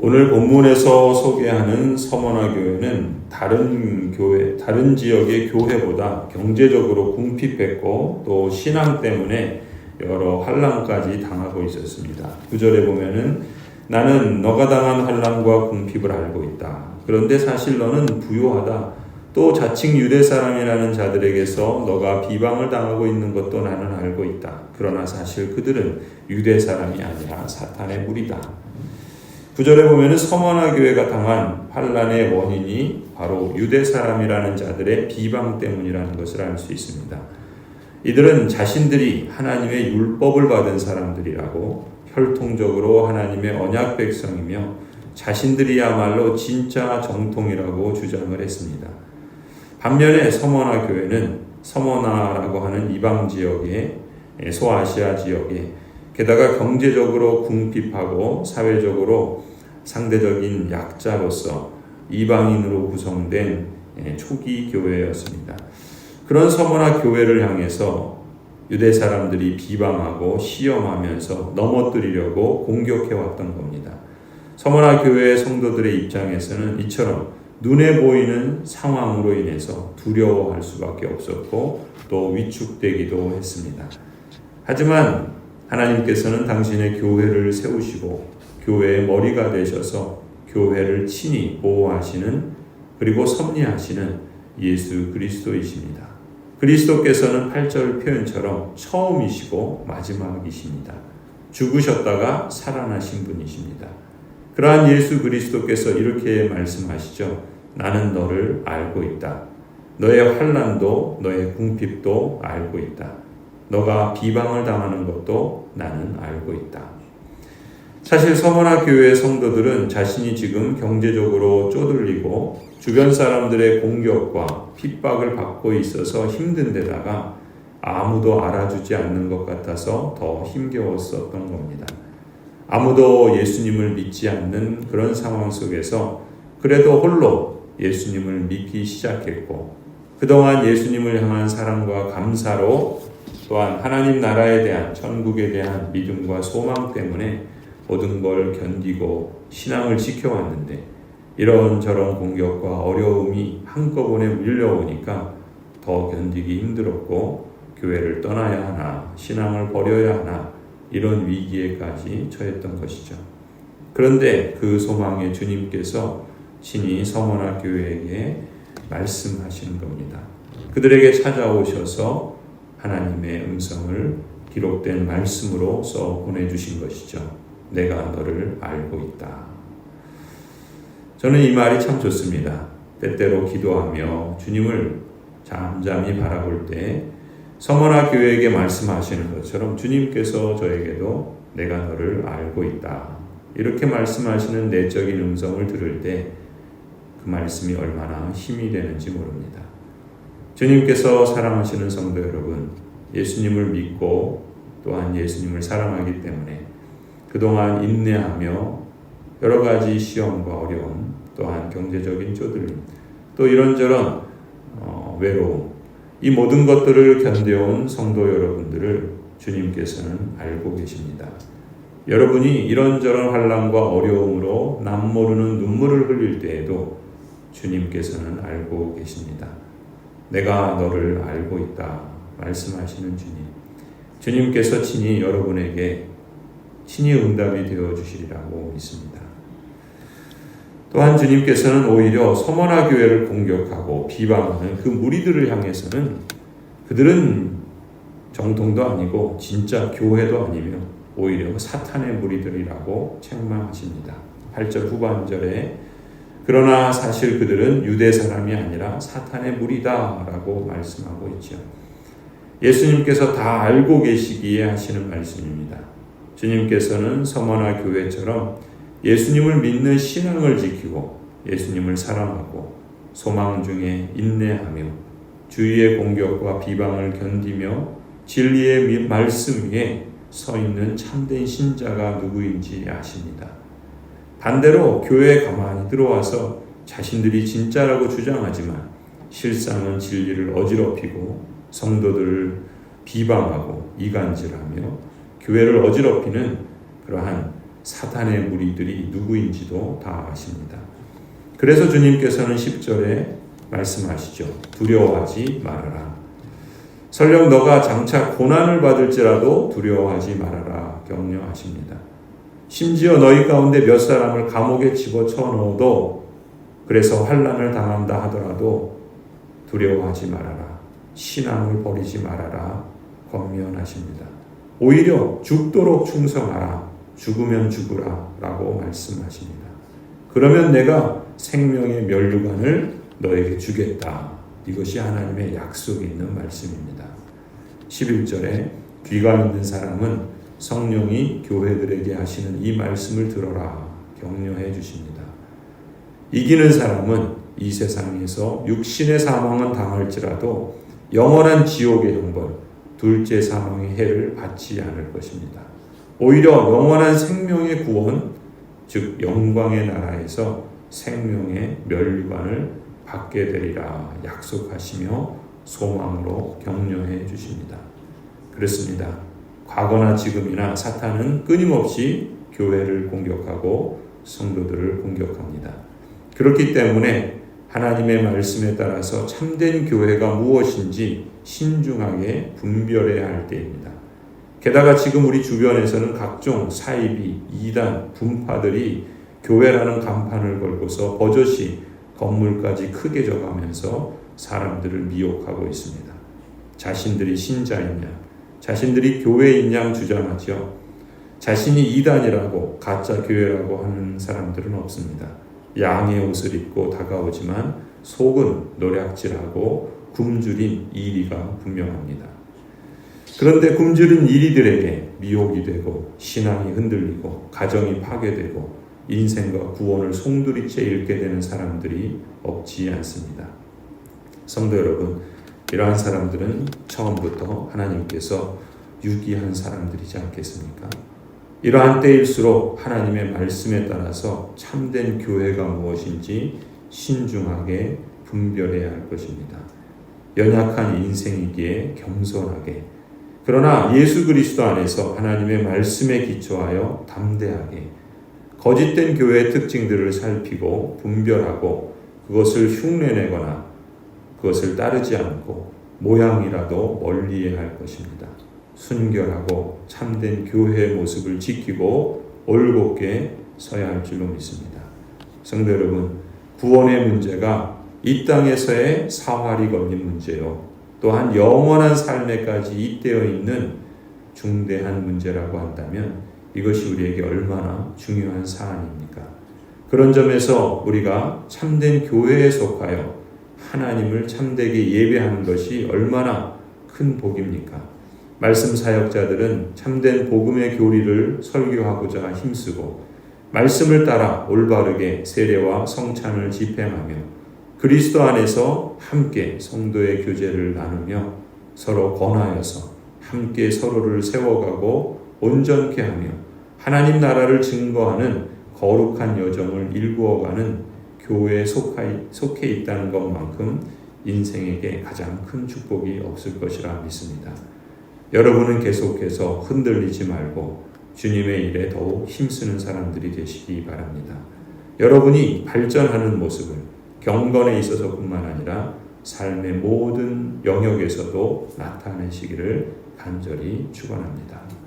오늘 본문에서 소개하는 서머나 교회는 다른 교회, 다른 지역의 교회보다 경제적으로 궁핍했고 또 신앙 때문에 여러 환란까지 당하고 있었습니다. 구절에 보면은 나는 너가 당한 환란과 궁핍을 알고 있다. 그런데 사실 너는 부유하다. 또 자칭 유대 사람이라는 자들에게서 너가 비방을 당하고 있는 것도 나는 알고 있다. 그러나 사실 그들은 유대 사람이 아니라 사탄의 무리다. 구절에 보면 서머나 교회가 당한 환란의 원인이 바로 유대 사람이라는 자들의 비방 때문이라는 것을 알 수 있습니다. 이들은 자신들이 하나님의 율법을 받은 사람들이라고 혈통적으로 하나님의 언약 백성이며 자신들이야말로 진짜 정통이라고 주장을 했습니다. 반면에 서머나 교회는 서머나라고 하는 이방 지역의 소아시아 지역에 게다가 경제적으로 궁핍하고 사회적으로 상대적인 약자로서 이방인으로 구성된 초기 교회였습니다. 그런 서머나 교회를 향해서 유대 사람들이 비방하고 시험하면서 넘어뜨리려고 공격해 왔던 겁니다. 서머나 교회의 성도들의 입장에서는 이처럼 눈에 보이는 상황으로 인해서 두려워할 수밖에 없었고 또 위축되기도 했습니다. 하지만 하나님께서는 당신의 교회를 세우시고 교회의 머리가 되셔서 교회를 친히 보호하시는 그리고 섭리하시는 예수 그리스도이십니다. 그리스도께서는 8절 표현처럼 처음이시고 마지막이십니다. 죽으셨다가 살아나신 분이십니다. 그러한 예수 그리스도께서 이렇게 말씀하시죠. 나는 너를 알고 있다. 너의 환란도 너의 궁핍도 알고 있다. 너가 비방을 당하는 것도 나는 알고 있다. 사실 서머나 교회 성도들은 자신이 지금 경제적으로 쪼들리고 주변 사람들의 공격과 핍박을 받고 있어서 힘든 데다가 아무도 알아주지 않는 것 같아서 더 힘겨웠었던 겁니다. 아무도 예수님을 믿지 않는 그런 상황 속에서 그래도 홀로 예수님을 믿기 시작했고 그동안 예수님을 향한 사랑과 감사로 또한 하나님 나라에 대한 천국에 대한 믿음과 소망 때문에 모든 걸 견디고 신앙을 지켜왔는데 이런저런 공격과 어려움이 한꺼번에 밀려오니까 더 견디기 힘들었고 교회를 떠나야 하나 신앙을 버려야 하나 이런 위기에까지 처했던 것이죠. 그런데 그 소망의 주님께서 신이 서머나 교회에게 말씀하시는 겁니다. 그들에게 찾아오셔서 하나님의 음성을 기록된 말씀으로 써 보내주신 것이죠. 내가 너를 알고 있다. 저는 이 말이 참 좋습니다. 때때로 기도하며 주님을 잠잠히 바라볼 때 서머나 교회에게 말씀하시는 것처럼 주님께서 저에게도 내가 너를 알고 있다. 이렇게 말씀하시는 내적인 음성을 들을 때 그 말씀이 얼마나 힘이 되는지 모릅니다. 주님께서 사랑하시는 성도 여러분, 예수님을 믿고 또한 예수님을 사랑하기 때문에 그동안 인내하며 여러 가지 시험과 어려움, 또한 경제적인 쪼들림, 또 이런저런 어, 외로움, 이 모든 것들을 견뎌온 성도 여러분들을 주님께서는 알고 계십니다. 여러분이 이런저런 환란과 어려움으로 남 모르는 눈물을 흘릴 때에도 주님께서는 알고 계십니다. 내가 너를 알고 있다 말씀하시는 주님. 주님께서 친히 여러분에게 친히 응답이 되어 주시리라고 믿습니다. 또한 주님께서는 오히려 서머나 교회를 공격하고 비방하는 그 무리들을 향해서는 그들은 정통도 아니고 진짜 교회도 아니며 오히려 사탄의 무리들이라고 책망하십니다. 8절 후반절에 그러나 사실 그들은 유대 사람이 아니라 사탄의 무리다라고 말씀하고 있죠. 예수님께서 다 알고 계시기에 하시는 말씀입니다. 주님께서는 서머나 교회처럼 예수님을 믿는 신앙을 지키고 예수님을 사랑하고 소망 중에 인내하며 주위의 공격과 비방을 견디며 진리의 말씀 위에 서 있는 참된 신자가 누구인지 아십니다. 반대로 교회에 가만히 들어와서 자신들이 진짜라고 주장하지만 실상은 진리를 어지럽히고 성도들을 비방하고 이간질하며 교회를 어지럽히는 그러한 사탄의 무리들이 누구인지도 다 아십니다. 그래서 주님께서는 10절에 말씀하시죠. 두려워하지 말아라. 설령 너가 장차 고난을 받을지라도 두려워하지 말아라. 격려하십니다. 심지어 너희 가운데 몇 사람을 감옥에 집어쳐 넣어도 그래서 환란을 당한다 하더라도 두려워하지 말아라. 신앙을 버리지 말아라. 권면하십니다. 오히려 죽도록 충성하라. 죽으면 죽으라. 라고 말씀하십니다. 그러면 내가 생명의 멸류관을 너에게 주겠다. 이것이 하나님의 약속이 있는 말씀입니다. 11절에 귀가 있는 사람은 성령이 교회들에게 하시는 이 말씀을 들어라. 격려해 주십니다. 이기는 사람은 이 세상에서 육신의 사망은 당할지라도 영원한 지옥의 형벌, 둘째 사망의 해를 받지 않을 것입니다. 오히려 영원한 생명의 구원, 즉 영광의 나라에서 생명의 멸류관을 받게 되리라 약속하시며 소망으로 격려해 주십니다. 그렇습니다. 과거나 지금이나 사탄은 끊임없이 교회를 공격하고 성도들을 공격합니다. 그렇기 때문에 하나님의 말씀에 따라서 참된 교회가 무엇인지 신중하게 분별해야 할 때입니다. 게다가 지금 우리 주변에서는 각종 사이비, 이단, 분파들이 교회라는 간판을 걸고서 버젓이 건물까지 크게 져가면서 사람들을 미혹하고 있습니다. 자신들이 신자인 양, 자신들이 교회인 양 주장하죠. 자신이 이단이라고 가짜 교회라고 하는 사람들은 없습니다. 양의 옷을 입고 다가오지만 속은 노략질하고 굶주린 이리가 분명합니다. 그런데 굶주린 이리들에게 미혹이 되고 신앙이 흔들리고 가정이 파괴되고 인생과 구원을 송두리째 잃게 되는 사람들이 없지 않습니다. 성도 여러분, 이러한 사람들은 처음부터 하나님께서 유기한 사람들이지 않겠습니까? 이러한 때일수록 하나님의 말씀에 따라서 참된 교회가 무엇인지 신중하게 분별해야 할 것입니다. 연약한 인생이기에 겸손하게 그러나 예수 그리스도 안에서 하나님의 말씀에 기초하여 담대하게 거짓된 교회의 특징들을 살피고 분별하고 그것을 흉내내거나 그것을 따르지 않고 모양이라도 멀리해야 할 것입니다. 순결하고 참된 교회의 모습을 지키고 올곧게 서야 할 줄로 믿습니다. 성도 여러분, 구원의 문제가 이 땅에서의 사활이 걸린 문제요. 또한 영원한 삶에까지 잇대어 있는 중대한 문제라고 한다면 이것이 우리에게 얼마나 중요한 사안입니까? 그런 점에서 우리가 참된 교회에 속하여 하나님을 참되게 예배하는 것이 얼마나 큰 복입니까? 말씀 사역자들은 참된 복음의 교리를 설교하고자 힘쓰고 말씀을 따라 올바르게 세례와 성찬을 집행하며 그리스도 안에서 함께 성도의 교제를 나누며 서로 권하여서 함께 서로를 세워가고 온전케 하며 하나님 나라를 증거하는 거룩한 여정을 일구어가는 교회에 속해 있다는 것만큼 인생에게 가장 큰 축복이 없을 것이라 믿습니다. 여러분은 계속해서 흔들리지 말고 주님의 일에 더욱 힘쓰는 사람들이 되시기 바랍니다. 여러분이 발전하는 모습을 경건에 있어서뿐만 아니라 삶의 모든 영역에서도 나타내시기를 간절히 축원합니다.